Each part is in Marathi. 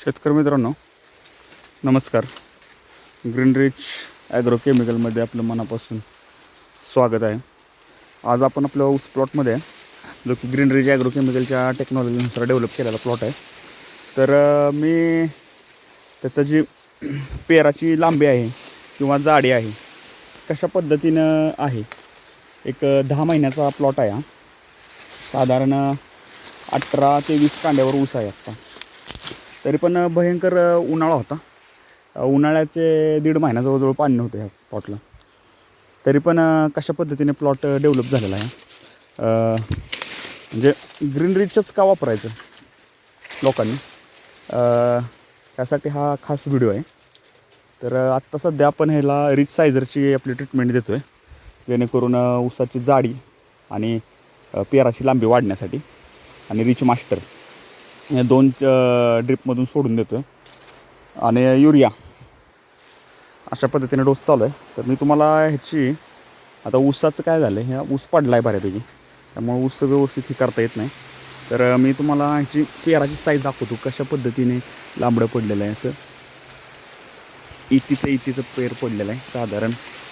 शेतकरी मित्रांनो नमस्कार. ग्रीन रिच ॲग्रो केमिकलमध्ये आपलं मनापासून स्वागत आहे. आज आपण आपल्या ऊस प्लॉटमध्ये आहे, जो की ग्रीन रिच ॲग्रो केमिकलच्या टेक्नॉलॉजीनुसार डेव्हलप केलेला प्लॉट आहे. तर मी त्याचं जी पेराची लांबी आहे किंवा जाडी आहे कशा पद्धतीनं आहे? एक दहा महिन्याचा प्लॉट आहे हा. साधारण अठरा ते वीस कांड्यावर ऊस आहे आत्ता. तरी पण भयंकर उन्हाळा होता. उन्हाळ्याचे दीड महिना जवळजवळ पाणी नव्हतं ह्या प्लॉटला तरी पण कशा पद्धतीने प्लॉट डेव्हलप झालेला आहे? म्हणजे ग्रीन का वापरायचं लोकांनी? त्यासाठी हा खास व्हिडिओ आहे. तर आत्ता सध्या आपण ह्याला रिच सायझरची आपली ट्रीटमेंट देतो आहे जेणेकरून ऊसाची जाडी आणि पेराची लांबी वाढण्यासाठी आणि रिच मास्टर दोन ड्रिपमधून सोडून देतो आहे आणि युरिया. अशा पद्धतीने डोस चालू आहे. तर मी तुम्हाला ह्याची आता ऊसाचं काय झालं आहे ह्या ऊस पडला आहे बऱ्यापैकी. त्यामुळे ऊस व्यवस्थित हे करता येत नाही. तर मी तुम्हाला ह्याची पेराची साईज दाखवतो. कशा पद्धतीने लांबडं पडलेलं आहे असं. इतीचं इतीचं पेर पडलेलं आहे. साधारण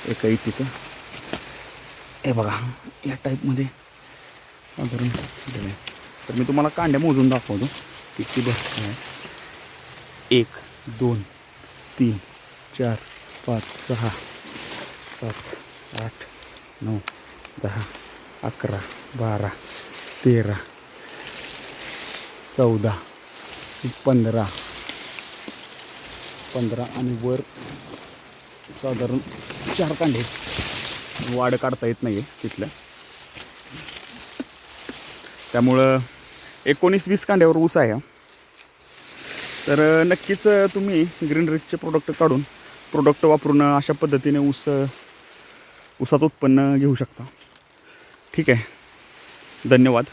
एका इतीचं. हे बघा या टाईपमध्ये साधारण तर मी तुम्हाला कांड्या मोजून दाखवतो. किती बसते आहे? एक दोन तीन चार पाच सहा सात आठ नऊ दहा अकरा बारा तेरा चौदा पंधरा पंधरा आणि वर साधारण चार कांडे. वाढ काढता येत नाही आहे तिथल्या त्यामुळं एकोणीस वीस कांड्यावर ऊस आहे. तर नक्कीच तुम्ही ग्रीन रिचचे प्रोडक्ट काढून प्रोडक्ट वापरून अशा पद्धतीने ऊस ऊसाचं उत्पन्न घेऊ शकता. ठीक आहे. धन्यवाद.